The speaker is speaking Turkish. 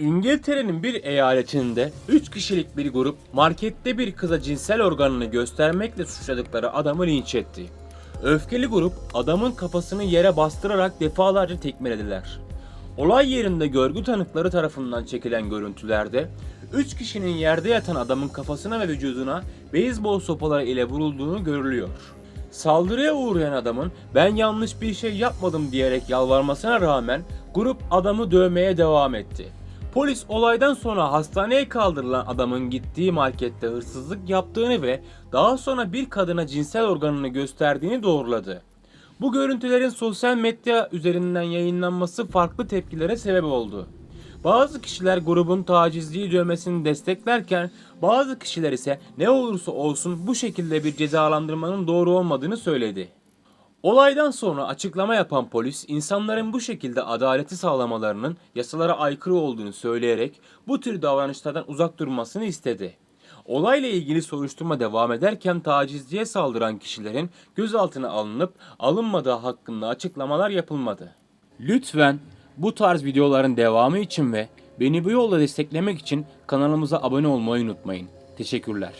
İngiltere'nin bir eyaletinde 3 kişilik bir grup markette bir kıza cinsel organını göstermekle suçladıkları adamı linç etti. Öfkeli grup adamın kafasını yere bastırarak defalarca tekmelediler. Olay yerinde görgü tanıkları tarafından çekilen görüntülerde 3 kişinin yerde yatan adamın kafasına ve vücuduna beyzbol sopaları ile vurulduğunu görülüyor. Saldırıya uğrayan adamın ben yanlış bir şey yapmadım diyerek yalvarmasına rağmen grup adamı dövmeye devam etti. Polis olaydan sonra hastaneye kaldırılan adamın gittiği markette hırsızlık yaptığını ve daha sonra bir kadına cinsel organını gösterdiğini doğruladı. Bu görüntülerin sosyal medya üzerinden yayınlanması farklı tepkilere sebep oldu. Bazı kişiler grubun tacizliği dövmesini desteklerken bazı kişiler ise ne olursa olsun bu şekilde bir cezalandırmanın doğru olmadığını söyledi. Olaydan sonra açıklama yapan polis insanların bu şekilde adaleti sağlamalarının yasalara aykırı olduğunu söyleyerek bu tür davranışlardan uzak durmasını istedi. Olayla ilgili soruşturma devam ederken tacizciye saldıran kişilerin gözaltına alınıp alınmadığı hakkında açıklamalar yapılmadı. Lütfen bu tarz videoların devamı için ve beni bu yolda desteklemek için kanalımıza abone olmayı unutmayın. Teşekkürler.